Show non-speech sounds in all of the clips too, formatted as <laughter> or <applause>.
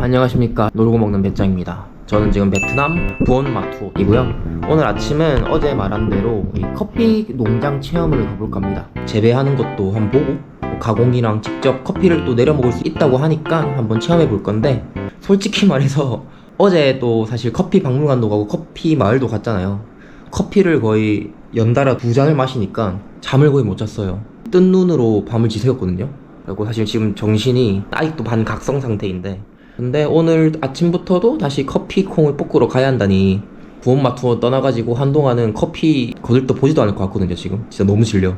안녕하십니까. 놀고 먹는 배짱입니다. 저는 지금 베트남 부온마투이고요. 오늘 아침은 어제 말한 대로 이 커피 농장 체험을 가볼까 합니다. 재배하는 것도 한번 보고 뭐 가공이랑 직접 커피를 또 내려 먹을 수 있다고 하니까 한번 체험해 볼 건데 솔직히 말해서 <laughs> 어제 또 사실 커피 박물관도 가고 커피 마을도 갔잖아요. 커피를 거의 연달아 두 잔을 마시니까 잠을 거의 못 잤어요. 뜬 눈으로 밤을 지새웠거든요. 그리고 사실 지금 정신이 아직도 반각성 상태인데 근데 오늘 아침부터도 다시 커피 콩을 볶으러 가야 한다니 부엄마 투어 떠나가지고 한동안은 커피 거들떠 보지도 않을 것 같거든요 지금. 진짜 너무 질려.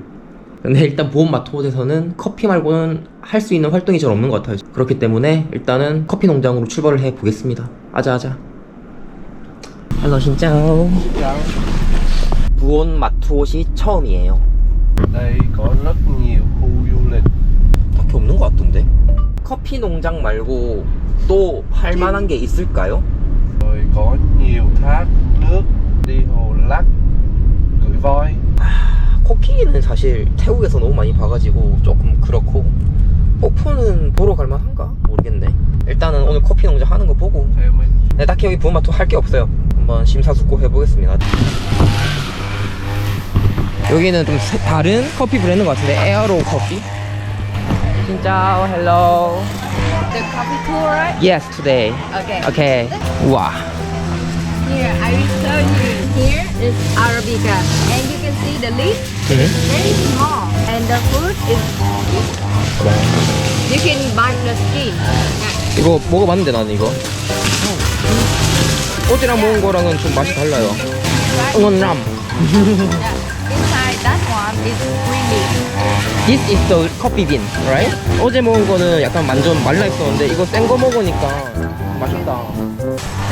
근데 일단 보험마 투어에서는 커피 말고는 할 수 있는 활동이 잘 없는 것 같아요. 그렇기 때문에 일단은 커피 농장으로 출발을 해 보겠습니다. 아자아자. 헬로 신짜오. 부온 처음이에요. khu du lịch 딱히 없는 것 같던데? 커피 농장 말고 또 할 만한 게 있을까요? rồi có nhiều thác nước đi hồ lắc cưỡi voi. 코끼리는 사실 태국에서 너무 많이 봐가지고 조금 그렇고 오픈은 보러 갈 만한가? 모르겠네. 일단은 오늘 커피 농장 하는 거 보고. Theo mình 네, 딱히 여기 부은마토 할 게 없어요. 한번 심사숙고 해보겠습니다. 여기는 좀 새- 다른 커피 브랜드 것 같은데 에어로 커피 진짜 헬로 The coffee tour, right? Yes today Okay. Okay 우와 Here, I will show you. Here is Arabica, and you can see the leaf 응? very small, and the fruit is. You can bite the skin. 이거 먹어봤는데 나는 이거 어제랑 먹은 거랑은 좀 맛이 달라요 Right? 응원람 Yeah. Inside that one is. This is the coffee bean, right? 어제 먹은 거는 약간 완전 말라 있었는데 이거 센 거 먹으니까 맛있다.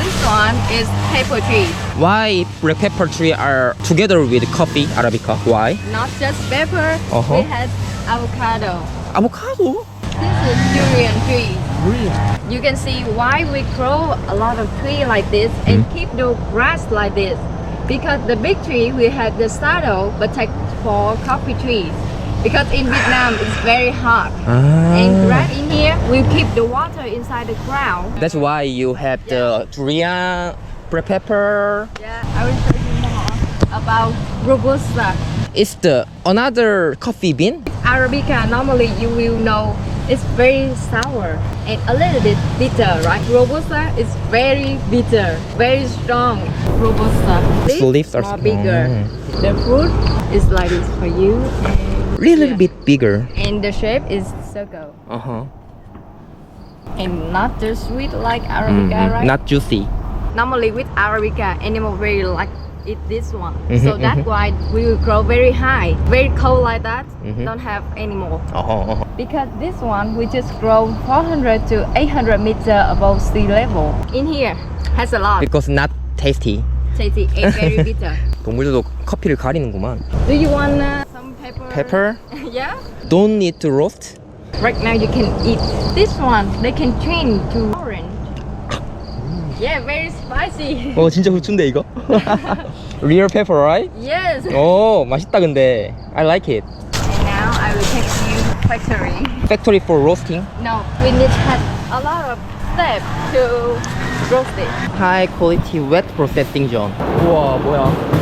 This one is pepper tree. Why black pepper tree are together with coffee arabica? Why? Not just pepper. Uh-huh. We have avocado. 아보카도? This is durian tree. Really? You can see why we grow a lot of tree like this and keep the grass like this. Because the big tree we have the shadow but take for coffee trees. Because in Vietnam it's very hot. Ah. And right in here we keep the water inside the ground. That's why you have the durian, black pepper. Yeah, I will show you more about Robusta. It's the another coffee bean. Arabica normally you will know it's very sour and a little bit bitter, right? Robusta is very bitter, very strong. Robusta. The leaves are bigger. The fruit is like this for you, and, Little Yeah. bit bigger. and the shape is circle, Uh huh. and not too sweet like Arabica, right? Mm-hmm. Not juicy. normally with Arabica, animal very like eat this one, Mhm, so that's mhm. why we will grow very high, very cold like that. Mhm. Don't have anymore. Uh huh. Uh-huh. Because this one we just grow 400 to 800 meter above sea level. In here has a lot. Because not tasty. Tasty and very bitter. <laughs> 동물들도 커피를 가리는구만. Do you want uh, some pepper? Pepper? <laughs> yeah. Don't need to roast. Right now you can eat this one. They can change to orange. <gasps> Yeah, very spicy. 어 진짜 후추인데 이거? Real pepper, right? yes. 오 맛있다 근데 I like it. And now I will take you factory. Factory for roasting. No, we need have a lot of steps to roast it. High quality wet processing zone. 우와 뭐야?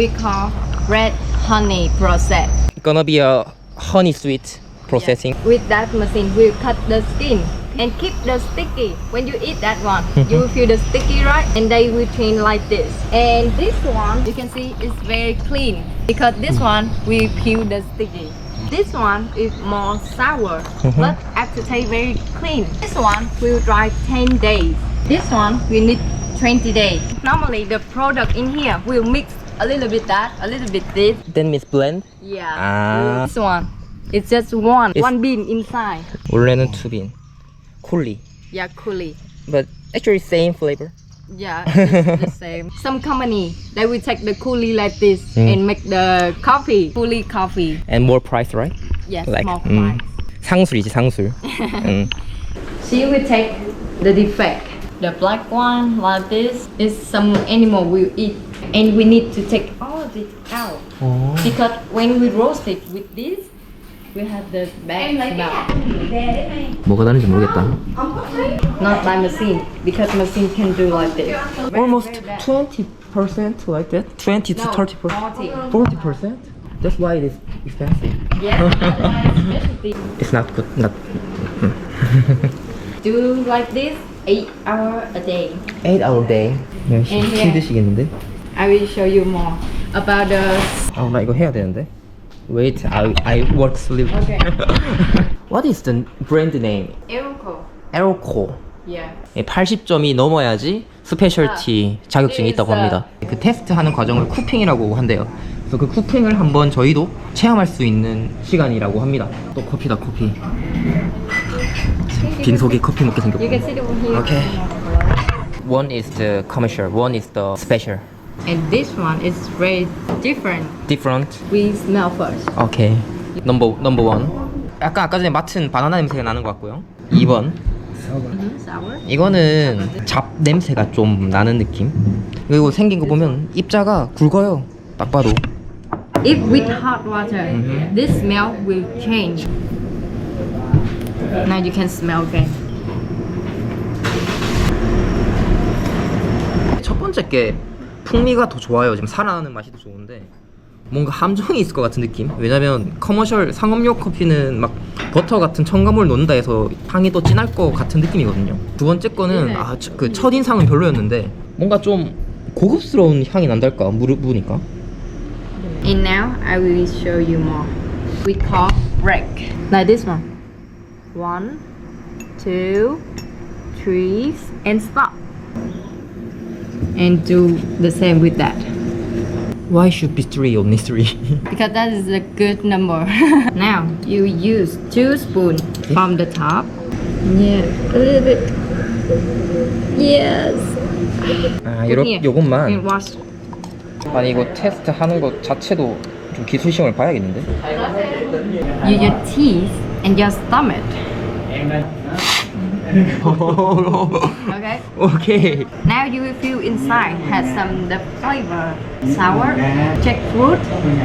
We call red honey process. Gonna be a honey sweet processing. With that machine, we'll cut the skin and keep the sticky. When you eat that one, mm-hmm. you will feel the sticky, right? And they will train like this. And this one, you can see is very clean because this mm. one we peel the sticky. This one is more sour, mm-hmm. but after taste very clean. This one will dry 10 days. This one we need 20 days. Normally the product in here will mix a little bit that, a little bit this. Then miss blend. Yeah. Ah. This one. It's just one, It's- one bean inside. 원래는 투빈. 콜리. Yeah, coolie. But actually same flavor. Yeah, <laughs> it's the same. Some company they will take the coolie like this Mm. and make the coffee, coolie coffee. And more price, right? Yes, Like more 음, price. 상술이지 상술. 음. She will take the defect The black one like this is some animal will eat, and we need to take all of it out 어. because when we roast it with this, we have the bad smell. 뭐가 다른지 모르겠다. Not by machine because machine can do like this. Almost 20% like that. 20 to 30%. 40. 40%? That's why it is expensive. Yes, <laughs> specialty. It's not good. Not Do like this Eight hour a day. 8 hour day. 네, And here. 힘드시겠는데? I will show you more about the. 아, 나 이거 해야 되는데. Wait, I I work sleep. Okay. What is the brand name? Aeroco. 에로코. Yeah. 80점이 넘어야지 스페셜티 자격증이 있다고 합니다. 그 테스트 하는 과정을 쿠핑이라고 한대요. 그래서 그 쿠핑을 한번 저희도 체험할 수 있는 시간이라고 합니다. 또 커피다 커피. 빈속에 커피 먹게 생겼고. You can sit over here. Okay. One is the commercial, one is the special. And this one is very different. Different. We smell first. 오케이. 넘버 넘버 원. 아까 아까 전에 맡은 바나나 냄새가 나는 것 같고요. 2번. Mm-hmm. Sour. 이거는 잡 냄새가 좀 나는 느낌. 그리고 생긴 거 보면 입자가 굵어요. 딱 봐도. If with hot water, Mhm. this smell will change. Now you can smell again. 첫 번째 게 풍미가 더 좋아요. 지금 살아나는 맛이 더 좋은데 뭔가 함정이 있을 것 같은 느낌. 왜냐면 커머셜 상업용 커피는 막 버터 같은 첨가물 넣는다 해서 향이 더 진할 것 같은 느낌이거든요. 두 번째 거는 네. 아그 첫인상은 별로였는데 뭔가 좀 고급스러운 향이 난달까 무릎 부니까. And now I will show you more. We call break. Like this one. One, two, three, and stop. And do the same with that. Why should be three only three? <laughs> Because that is a good number. <laughs> now you use two spoons from the top. Yeah, a little bit. Yes. 아 Put 요렇 here. 요것만. And wash. 아니 이거 테스트 하는 것 자체도 좀 기술 시험을 봐야겠는데? Use your teeth and your stomach. Okay. 오케이. Now you will feel inside has some the flavor sour, jackfruit,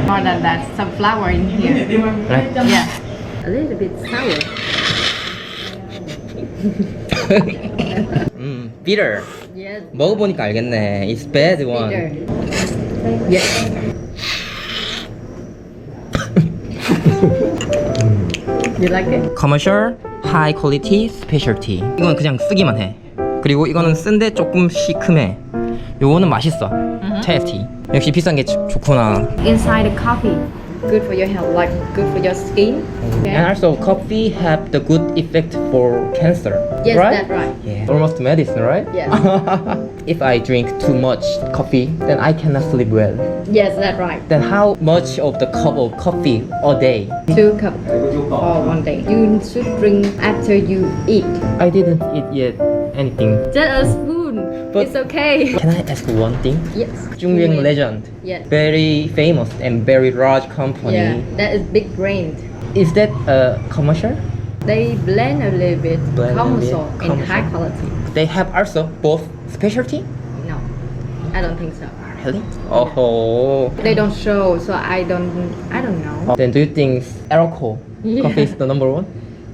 more than that, some flour in here. Right. Yeah, a little bit sour. <laughs> 음, bitter. Yes. 먹어보니까 알겠네. It's bad one. Bitter. <laughs> Yes. <laughs> you like it? Commercial, high quality, specialty. 이건 그냥 쓰기만 해. 그리고 이거는 쓴데 조금 시큼해. 요거는 맛있어. tasty. 역시 비싼 게 좋- 좋구나. Inside the coffee, good for your health, like good for your skin. And also, coffee have the good effect for cancer. Yes, right? that's right. Yeah. Almost medicine, right? Yes. <laughs> if I drink too much coffee, then I cannot sleep well. Yes, that's right. Then how much of the cup of coffee a day? Two cups or one day. You should drink after you eat. I didn't eat yet anything. Just a spoon. But- it's okay. Can I ask one thing? Yes. Jungyang Legend, Yes. very famous and very large company. Yeah, that is big brand. Is that a commercial? They blend a little bit Blend a commercial bit, and high quality. They have also both specialty. No, I don't think so. Really? Oh. They don't show, so I don't. I don't know. Then do you think Aeroco <laughs> coffee is the number one?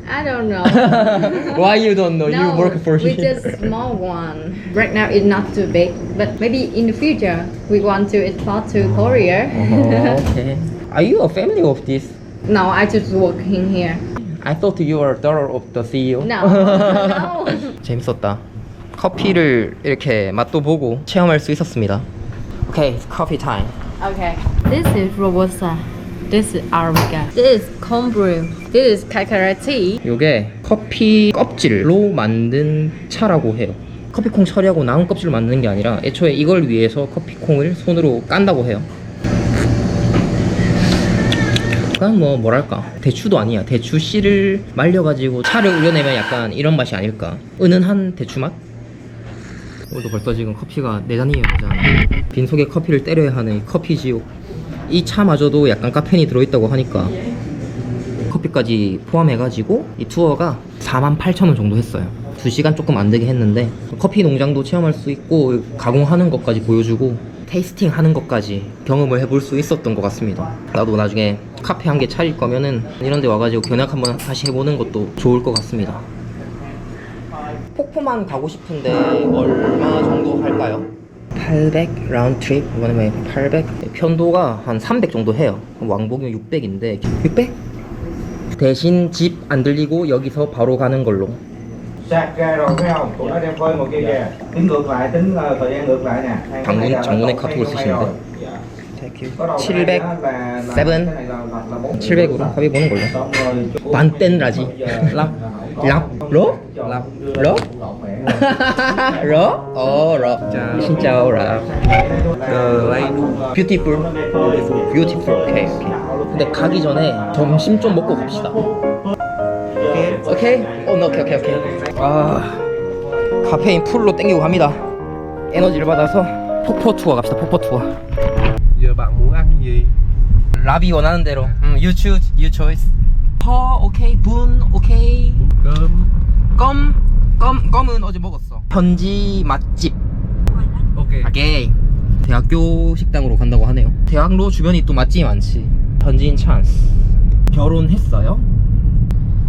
I don't know. <laughs> Why you don't know? no, you work for we here. just <laughs> small one. Right now it's not too big, but maybe in the future we want to export to Korea. Oh, okay. <laughs> Are you a family of this? no, I just working here. I thought you were daughter of the CEO. No, no. 재밌었다. 커피를 이렇게 맛도 보고 체험할 수 있었습니다. Okay, it's coffee time. Okay. This is Robusta. This is Arabica. This is cold brew. This is Kakara tea. 요게 커피 껍질로 만든 차라고 해요. 커피콩 처리하고 나온 껍질로 만드는 게 아니라 애초에 이걸 위해서 커피콩을 손으로 깐다고 해요. 그냥 뭐 뭐랄까 대추도 아니야 대추 씨를 말려가지고 차를 우려내면 약간 이런 맛이 아닐까 은은한 대추 맛? 오늘도 벌써 지금 커피가 네 잔이에요 네 잔. 빈속에 커피를 때려야 하는 이 커피 지옥 이 차마저도 약간 카페인이 들어있다고 하니까 커피까지 포함해가지고 이 투어가 48,000원 정도 했어요 2시간 조금 안 되게 했는데 커피 농장도 체험할 수 있고 가공하는 것까지 보여주고 테이스팅 하는 것까지 경험을 해볼 수 있었던 것 같습니다. 나도 나중에 카페 한 개 차릴 거면은 이런 데 와가지고 견학 한번 다시 해보는 것도 좋을 것 같습니다. 폭포만 가고 싶은데 얼마 정도 할까요? 800 라운드 트립 이번에 800 편도가 한 300 정도 해요. 왕복이 600인데 600? 대신 집 안 들리고 여기서 바로 가는 걸로. sạc ra rồi phải không tụi nó đem phơi một kia kìa tính ngược lại tính ờ, thời gian ngược lại nè Hai- 장문- hai giờ là 장문의 còn 카톡을 쓰시는데. rồi. 700 này á là- là- 7 cái này là- là- là bốn 700으로 합의 보는 걸로. Xong rồi chú- 반땐 라지. 랍. 랍? 로? 랍. 로? 로? 어, 로. 진짜 랍. 뷰티풀. 뷰티풀. 오케이, 오케이. 근데 가기 전에 점심 좀 먹고 갑시다. 오케이? 어, 너 오케이, 오케이, 오케이. 아, 카페인 풀로 땡기고 갑니다. 에너지를 받아서 폭포 투어 갑시다, 폭포 투어. Giờ bạn muốn ăn gì 라비 원하는 대로. 음, you choose, you choice. 퍼, 오케이. 분, 오케이. cơm 껌, 껌, 껌은 어제 먹었어. 현지 맛집. ok 오케이. 대학교 식당으로 간다고 하네요. 대학로 주변이 또 맛집이 많지. 현지인 찬스. 결혼했어요?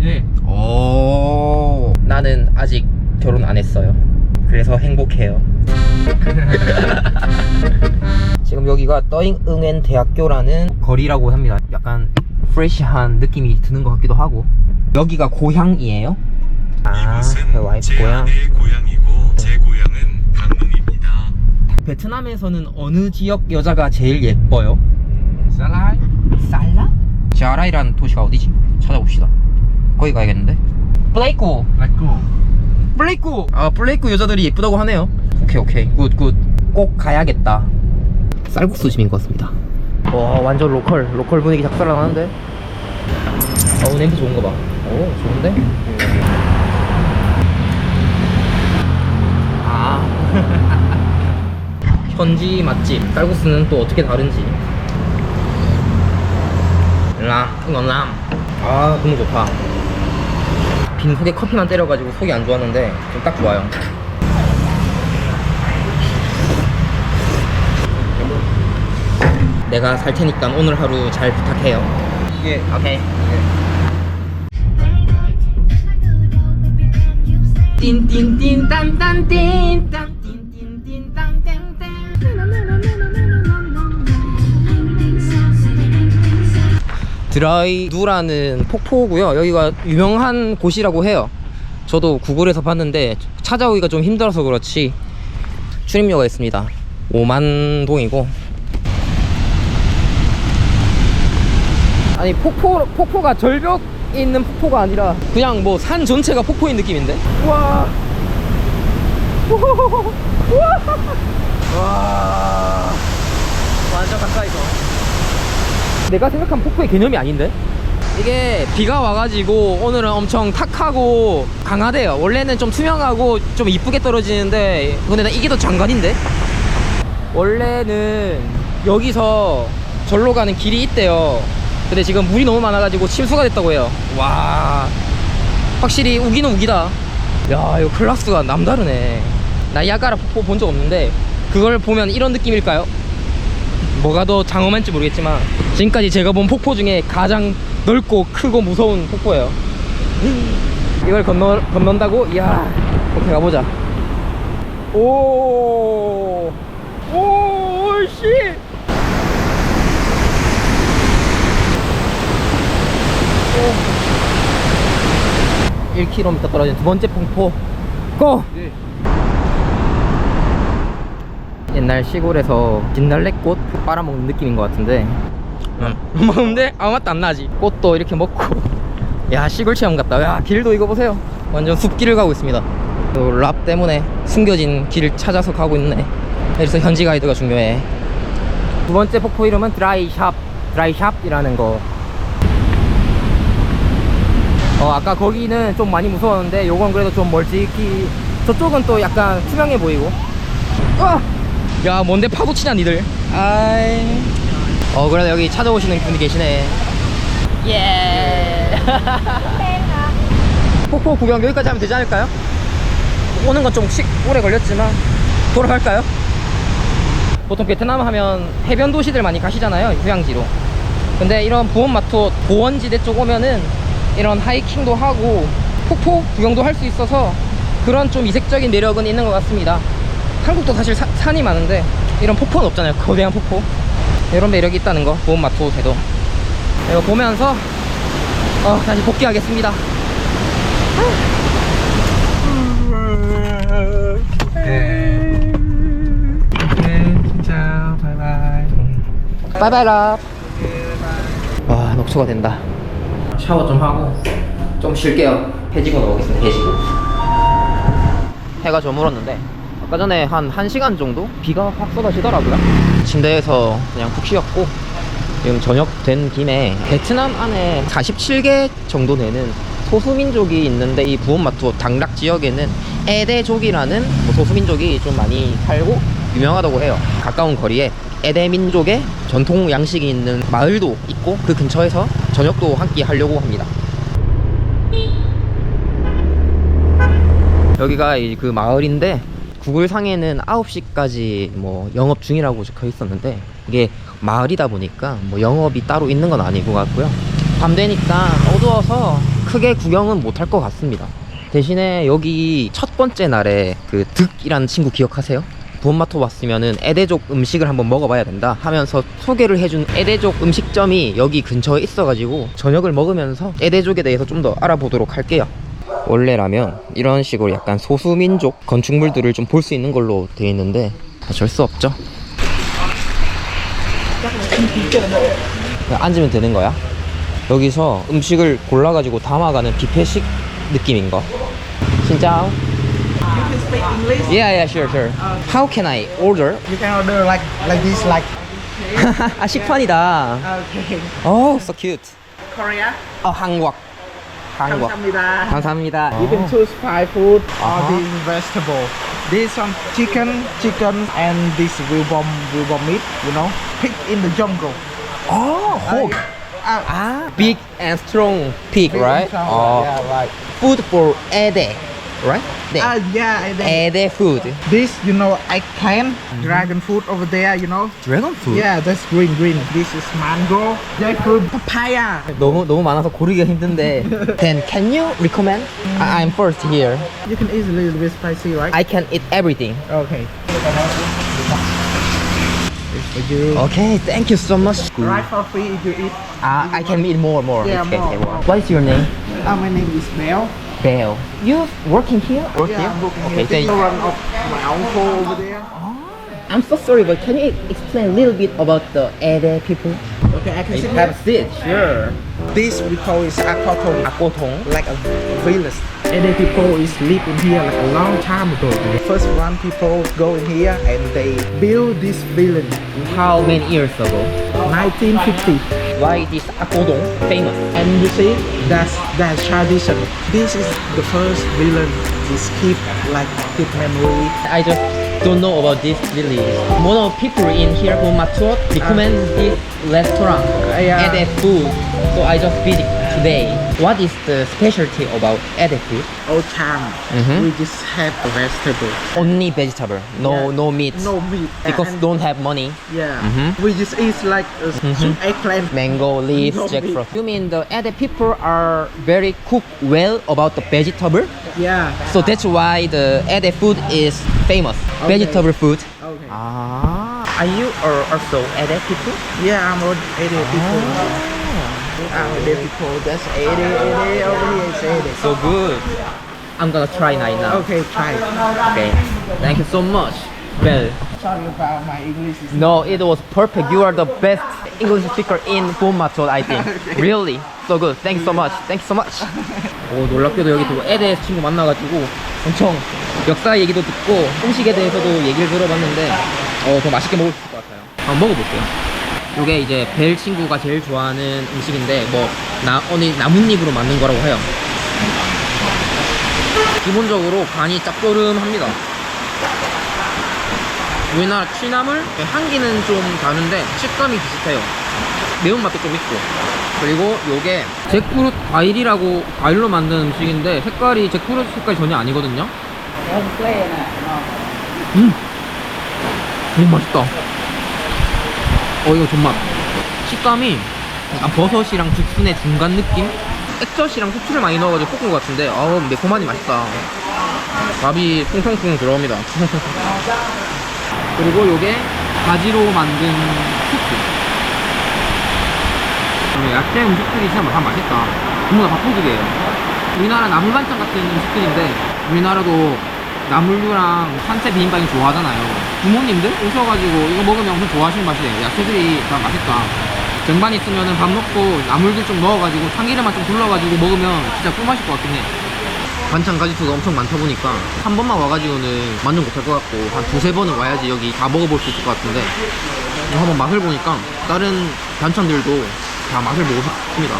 yeah 오. 나는 아직 결혼 안 했어요. 그래서 행복해요. <laughs> 지금 여기가 떠잉 응엔 대학교라는 거리라고 합니다. 약간 프레시한 느낌이 드는 것 같기도 하고. 여기가 고향이에요? 아, 그 와이프 제 고향. 아내의 고향이고 제 고향은 강릉입니다. 베트남에서는 어느 지역 여자가 제일 예뻐요? lái 살라? 자라이라는 도시가 어디지? 찾아봅시다. 거기 가야겠는데. là cô 플레이쿠. 아 플레이쿠 여자들이 예쁘다고 하네요. 오케이 오케이 굿 굿. 꼭 가야겠다. 쌀국수 집인 것 같습니다. 와 완전 로컬 로컬 분위기 작살나는데. 어우 냄새 좋은 거 봐. 오 좋은데? 아 <laughs> 현지 맛집 쌀국수는 또 어떻게 다른지. 람 이건 람. 아 너무 좋다. 빈속에 커피만 때려가지고 속이 안 좋았는데 좀 딱 좋아요. 내가 살 테니까 오늘 하루 잘 부탁해요. 예, 오케이. 띵띵띵 딴딴띵 딴띵띵띵 딴땡땡 드라이 누라는 폭포고요. 여기가 유명한 곳이라고 해요. 저도 구글에서 봤는데 찾아오기가 좀 힘들어서 그렇지 출입료가 있습니다. 5만 동이고 아니 폭포 폭포가 절벽 있는 폭포가 아니라 그냥 뭐 산 전체가 폭포인 느낌인데. 와. 와. 완전 가까이서. 내가 생각한 폭포의 개념이 아닌데? 이게 비가 와가지고 오늘은 엄청 탁하고 강하대요. 원래는 좀 투명하고 좀 이쁘게 떨어지는데 근데 나 이게 더 장관인데? 원래는 여기서 절로 가는 길이 있대요. 근데 지금 물이 너무 많아가지고 침수가 됐다고 해요. 와, 확실히 우기는 우기다. 야, 이거 클라스가 남다르네. 나이아가라 폭포 본 적 없는데 그걸 보면 이런 느낌일까요? 뭐가 더 장엄한지 모르겠지만 지금까지 제가 본 폭포 중에 가장 넓고 크고 무서운 폭포예요. 이걸 건너 건넌다고? 이야, 오케이 가보자. 오, 오, 씨. 1km 떨어진 두 번째 폭포 고! 옛날 시골에서 진달래꽃 빨아먹는 느낌인 것 같은데. 음. 먹는데 아무 맛도 안 나지. 꽃도 이렇게 먹고. 야 시골 체험 같다. 야 길도 이거 보세요. 완전 숲길을 가고 있습니다. 또랍 때문에 숨겨진 길을 찾아서 가고 있네. 그래서 현지 가이드가 중요해. 두 번째 폭포 이름은 드라이샵. 드라이샵이라는 거 어, 아까 거기는 좀 많이 무서웠는데 요건 그래도 좀 멀찍이 저쪽은 또 약간 투명해 보이고 어! 야 뭔데 파도 치냐 니들 아이 어 그래도 여기 찾아오시는 분이 계시네 예 <laughs> 폭포 구경 여기까지 하면 되지 않을까요? 오는 건 좀 오래 걸렸지만 돌아갈까요? 보통 베트남 하면 해변 도시들 많이 가시잖아요 휴양지로 근데 이런 부원마토 고원지대 쪽 오면은 이런 하이킹도 하고 폭포 구경도 할 수 있어서 그런 좀 이색적인 매력은 있는 것 같습니다. 한국도 사실 사- 산이 많은데 이런 폭포는 없잖아요. 거대한 폭포. 이런 매력이 있다는 거 부원마토에도. 이거 보면서 어, 다시 복귀하겠습니다. chào bye bye 바이바이라 와 녹초가 된다 샤워 좀 하고 좀 쉴게요. 해지고 나오겠습니다. 해지고. 해가 저물었는데 아까 전에 한 1시간 정도 비가 확 쏟아지더라고요. 침대에서 그냥 푹 쉬었고 지금 저녁 된 김에 베트남 안에 47개 정도 되는 소수민족이 있는데 이 부온마투 당락 지역에는 에데족이라는 뭐 소수민족이 좀 많이 살고 유명하다고 해요. 가까운 거리에 에데민족의 전통 양식이 있는 마을도 있고 그 근처에서 저녁도 한 끼 하려고 합니다 여기가 이그 마을인데 구글 상에는 9시까지 뭐 영업 중이라고 적혀 있었는데 이게 마을이다 보니까 뭐 영업이 따로 있는 건 아닌 것 같고요. 밤 되니까 어두워서 크게 구경은 못할 것 같습니다. 대신에 여기 첫 번째 날에 그 득이라는 친구 기억하세요? 부온마토 왔으면은 에데족 음식을 한번 먹어봐야 된다 하면서 소개를 해준 에데족 음식점이 여기 근처에 있어가지고 저녁을 먹으면서 에데족에 대해서 좀 더 알아보도록 할게요. 원래라면 이런 식으로 약간 소수민족 건축물들을 좀 볼 수 있는 걸로 되어 있는데 어쩔 수 없죠. 앉으면 되는 거야. 여기서 음식을 골라가지고 담아가는 뷔페식 느낌인 거. 진짜? Yeah, yeah, sure, sure. How can I order? You can order like like this, like <laughs> 아 식판이다. okay. Oh, so cute. Korea. 어 한국. 한국. 감사합니다. 감사합니다. You can choose five food Uh-huh. or the vegetable. This some chicken, chicken, and this wilbom wilbom meat. You know, pig in the jungle. Oh, hog. Ah, Ah, big and strong pig, big right? and strong, Oh, Yeah, right. food for Ede, right? Ah, yeah. And then Ede food. this, you know, eggplant, dragon fruit over there. You know. Dragon fruit. Yeah, that's green, green. This is mango, jackfruit, papaya. 너무 너무 많아서 고르기가 힘든데. <laughs> Then can you recommend? I, I'm first here. You can eat a little bit spicy, right? I can eat everything. okay. Thank you. Okay, thank you so much. Right for free if you eat. Ah, I can eat more, more. Yeah, okay, more, okay, more. What is your name? Uh, my name is Mel. You're working here? Work yeah, here? I'm working okay, here. you. of my uncle over there. Oh, I'm so sorry, but can you explain a little bit about the Ede people? Okay, I can sit have here. sit, sure. This we call is Akotong. Akotong, like a village. Ede people is live in here like a long time ago. The first one people go in here and they build this building. How many years ago? 1950 why this Akodon famous. And you see, that's that's tradition. This is the first villain is keep like keep memory. I just don't know about this really. More people in here who mature recommend ah. this restaurant uh, yeah. and their food. So I just visit today. What is the specialty about food? Old time, Mhm. we just have vegetable. Only vegetable, no Yeah. no meat. No meat. Because And- don't have money. Yeah. Mhm. We just eat like uh, some eggplant. Mango leaves, No jackfruit. You mean the Ede people are very cook well about the vegetable? Yeah. So that's why the Ede food is famous. Okay. Vegetable food. Okay. Ah, are you or also Ede people? Yeah, I'm on 80 people. I'm 80 people. That's 80, 80 over here. It's 80. So good. I'm gonna try right now. Okay, try. Okay. Thank you so much. Well, Sorry about my English. Is no, it was perfect. You are the best English speaker in Bumatol, I think. Really. So good. Thank you so much. Thank you so much. 오, 놀랍게도 여기 또 에데 친구 만나가지고 엄청 역사 얘기도 듣고 음식에 대해서도 얘기를 들어봤는데 어, 더 맛있게 먹을 수 있을 것 같아요. 한번 먹어볼게요. 요게 이제 벨 친구가 제일 좋아하는 음식인데 뭐 나, 어느 나뭇잎으로 만든 거라고 해요. 기본적으로 간이 짭조름합니다. 우리나라 취나물 향기는 좀 다른데 식감이 비슷해요. 매운맛도 좀 있고. 그리고 요게 잭프루트 과일이라고 과일로 만든 음식인데 색깔이 잭프루트 색깔이 전혀 아니거든요. 음, 너무 맛있다. 어 이거 존맛. 식감이 약간 버섯이랑 죽순의 중간 느낌? 액젓이랑 후추를 많이 넣어가지고 볶은 것 같은데 아우 매콤하니 맛있다. 밥이 퐁퐁퐁 들어옵니다. <laughs> 그리고 요게 가지로 만든 수프. 음, 야채 음식들이 진짜 다 맛있다. 다 밥도둑이에요. 우리나라 나물 반찬 같은 음식들인데 우리나라도 나물류랑 산채 비빔밥이 좋아하잖아요. 부모님들 오셔가지고 이거 먹으면 엄청 좋아하시는 맛이에요. 야채들이 다 맛있다. 쟁반 있으면 밥 먹고 나물들 좀 넣어가지고 참기름만 좀 둘러가지고 먹으면 진짜 꿀맛일 것 같긴 해. 반찬 가지수가 엄청 많다 보니까 한 번만 와가지고는 만족 못할 것 같고 한 두세 번은 와야지 여기 다 먹어볼 수 있을 것 같은데 한번 맛을 보니까 다른 반찬들도 다 맛을 보고 싶습니다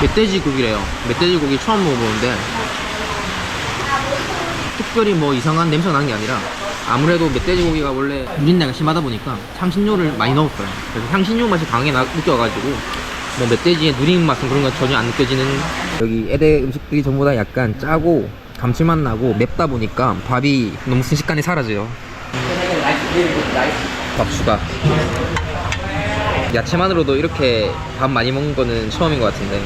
멧돼지 고기래요 멧돼지 고기 처음 먹어보는데 특별히 뭐 이상한 냄새가 나는 게 아니라 아무래도 멧돼지 고기가 원래 누린내가 심하다 보니까 향신료를 많이 넣었어요. 그래서 향신료 맛이 강하게 나- 느껴가지고 뭐 멧돼지의 누린 맛은 그런 건 전혀 안 느껴지는 여기 에데 음식들이 전부 다 약간 짜고 감칠맛 나고 맵다 보니까 밥이 너무 순식간에 사라져요. 밥 추가 야채만으로도 이렇게 밥 많이 먹는 거는 처음인 것 같은데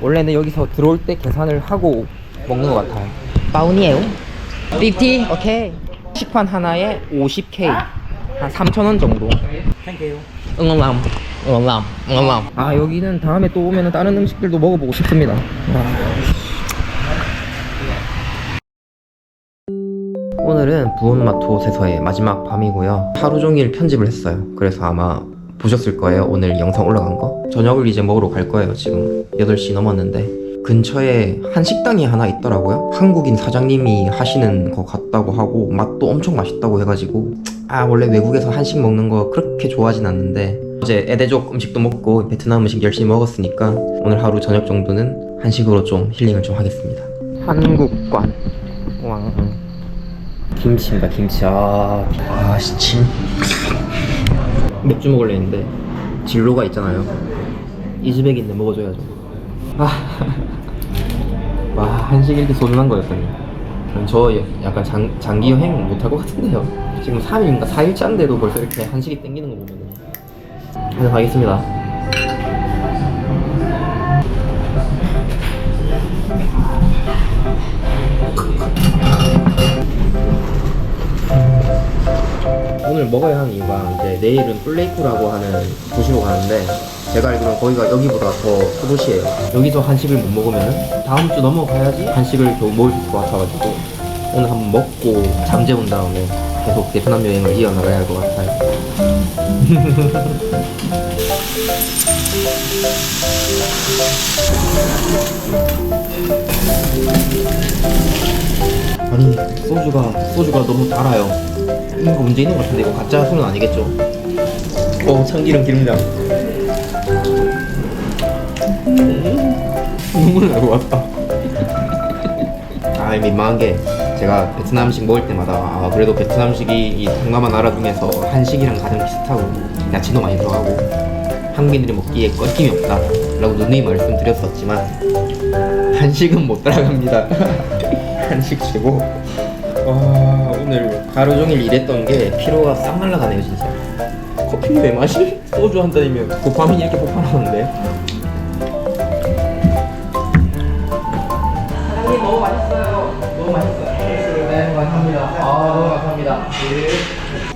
원래는 여기서 들어올 때 계산을 하고 먹는 것 같아요. 파운이에요? 50 오케이 식판 하나에 50K 한 3,000원 정도. 응원람 응원람 응원람 아 여기는 다음에 또 오면 다른 음식들도 먹어보고 싶습니다. 와. 오늘은 부온마토 세서의 마지막 밤이고요. 하루 종일 편집을 했어요. 그래서 아마 보셨을 거예요. 오늘 영상 올라간 거? 저녁을 이제 먹으러 갈 거예요 지금. 8시 넘었는데. 근처에 한 식당이 하나 있더라고요. 한국인 사장님이 하시는 거 같다고 하고 맛도 엄청 맛있다고 해가지고. 아 원래 외국에서 한식 먹는 거 그렇게 좋아하진 않는데. 어제 에데족 음식도 먹고 베트남 음식 열심히 먹었으니까 오늘 하루 저녁 정도는 한식으로 좀 힐링을 좀 하겠습니다. 한국관. 왕. 김치입니다 김치. 아, 아 시침 맥주 먹을래 했는데 진로가 있잖아요. 이즈백인데 먹어줘야죠. 아, <laughs> 와 한식 이렇게 소중한 거였더니 저 약간 장, 장기 여행 못할 것 같은데요. 지금 3일인가 4일째인데도 벌써 이렇게 한식이 땡기는 거 보면은. 가겠습니다 오늘 먹어야 하는 이유가 이제 내일은 플레이쿠라고 하는 도시로 가는데 제가 알기로는 거기가 여기보다 더 소도시예요. 여기서 한식을 못 먹으면 다음 주 넘어가야지 한식을 겨우 먹을 수 있을 것 같아가지고 오늘 한번 먹고 잠재운 다음에 계속 베트남 여행을 이어나가야 할 것 같아요. <laughs> 아니 소주가 소주가 너무 달아요 이거 문제 있는 것 같은데 이거 가짜 술은 아니겠죠? 어 참기름 기름장. 음, 눈물 나고 왔다. 아 민망한 게 제가 베트남 음식 먹을 때마다 아 그래도 베트남 음식이 이 동남아 나라 중에서 한식이랑 가장 비슷하고 야채도 많이 들어가고 한국인들이 먹기에 꺼짐이 없다 라고 누누이 말씀드렸었지만 한식은 못 따라갑니다. <laughs> 한식 최고. 와 오늘 하루 종일 일했던 게 피로가 싹 날라가네요 진짜. 커피 내 맛이 소주 한 잔이면 도파민이 이렇게 폭발하는데? 사장님 너무 맛있어요. 너무 맛있어요. 네 감사합니다. 아 너무 감사합니다.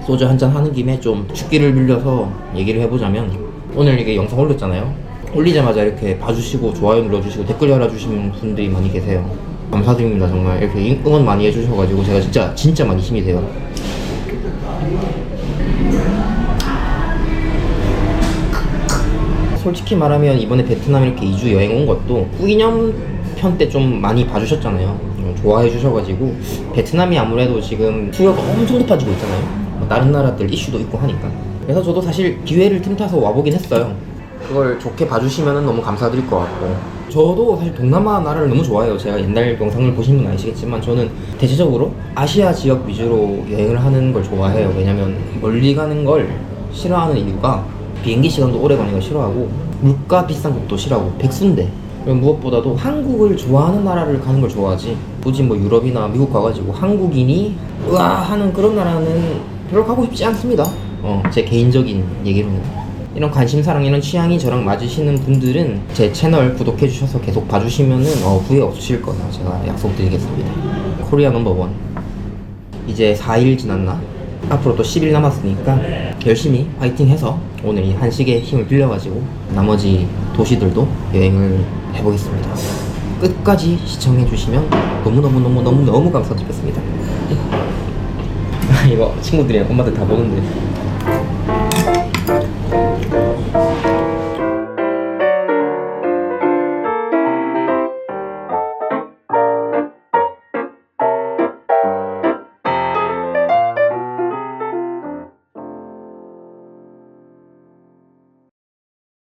소주 한 잔 하는 김에 좀 축기를 빌려서 얘기를 해보자면 오늘 이게 영상 올렸잖아요. 올리자마자 이렇게 봐주시고 좋아요 눌러주시고 댓글 달아주시는 분들이 많이 계세요 감사드립니다. 정말 이렇게 응원 많이 해주셔가지고 제가 진짜 진짜 많이 힘이 돼요. 솔직히 말하면 이번에 베트남 이렇게 2주 여행 온 것도 후기념 편 때 좀 많이 봐주셨잖아요. 좀 좋아해 주셔가지고 베트남이 아무래도 지금 수요가 엄청 높아지고 있잖아요. 뭐 다른 나라들 이슈도 있고 하니까. 그래서 저도 사실 기회를 틈타서 와보긴 했어요 그걸 좋게 봐주시면 너무 감사드릴 것 같고. 저도 사실 동남아 나라를 너무 좋아해요. 제가 옛날 영상을 보신 분 아시겠지만 저는 대체적으로 아시아 지역 위주로 여행을 하는 걸 좋아해요. 왜냐면 멀리 가는 걸 싫어하는 이유가 비행기 시간도 오래 가는 거 싫어하고 물가 비싼 것도 싫어하고 백순대 무엇보다도 한국을 좋아하는 나라를 가는 걸 좋아하지. 굳이 뭐 유럽이나 미국 가가지고 한국인이 으아 하는 그런 나라는 별로 가고 싶지 않습니다. 어, 제 개인적인 얘기로는 이런 관심사랑 이런 취향이 저랑 맞으시는 분들은 제 채널 구독해 주셔서 계속 봐주시면은 어, 후회 없으실 거예요 제가 약속드리겠습니다 코리아 넘버원 이제 4일 지났나? 앞으로 또 10일 남았으니까 열심히 파이팅 해서 오늘 이 한식의 힘을 빌려가지고 나머지 도시들도 여행을 해보겠습니다. 끝까지 시청해주시면 너무너무너무너무너무 감사드리겠습니다. <laughs> 이거 친구들이랑 엄마들 다 보는데